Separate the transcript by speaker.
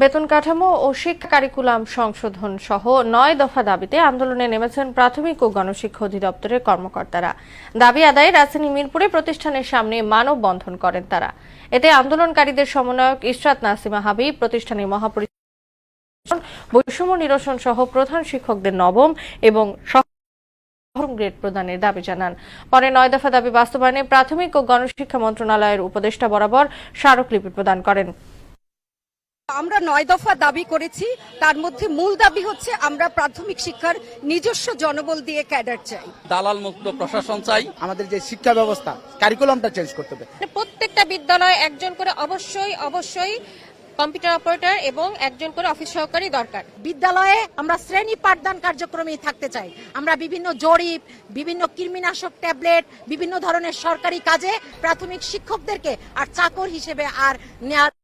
Speaker 1: বেতন কাঠামো ও শিক্ষা কারিকুলাম সংশোধন সহ নয় দফা দাবিতে আন্দোলনে নেমেছেন প্রাথমিক ও গণশিক্ষা অধিদপ্তরের কর্মকর্তারা। দাবি আদায়ে রাজধানী মিরপুরে প্রতিষ্ঠানের সামনে মানববন্ধন করেন তারা। এতে আন্দোলনকারীদের সমন্বয়ক ইশরাত নাসিমা হাবিব, প্রতিষ্ঠানের মহাপরি বৈষম্য নিরসন সহ প্রধান শিক্ষকদের নবম এবং গ্রেড প্রদানের দাবি জানান। পরে নয় দফা দাবি বাস্তবায়নে প্রাথমিক ও গণশিক্ষা মন্ত্রণালয়ের উপদেষ্টা বরাবর স্মারকলিপি প্রদান করেন।
Speaker 2: আমরা নয় দফা দাবি করেছি তার মধ্যে মূল দাবি হচ্ছে আমরা প্রাথমিক শিক্ষার নিজস্ব জনবল দিয়ে ক্যাডার চাই।
Speaker 3: দালাল মুক্ত প্রশাসন চাই।
Speaker 4: আমাদের যে শিক্ষা ব্যবস্থা কারিকুলামটা চেঞ্জ করতে হবে।
Speaker 5: মানে প্রত্যেকটা বিদ্যালয়ে একজন করে অবশ্যই অবশ্যই কম্পিউটার অপারেটর এবং একজন করে অফিস সহকারী দরকার।
Speaker 6: বিদ্যালয়ে আমরা শ্রেণি পাঠদান কার্যক্রমেই থাকতে চাই। আমরা বিভিন্ন জরিপ বিভিন্ন কৃমিনাশক ট্যাবলেট বিভিন্ন ধরনের সরকারি কাজে প্রাথমিক শিক্ষকদেরকে আর চাকর হিসেবে আর নেওয়া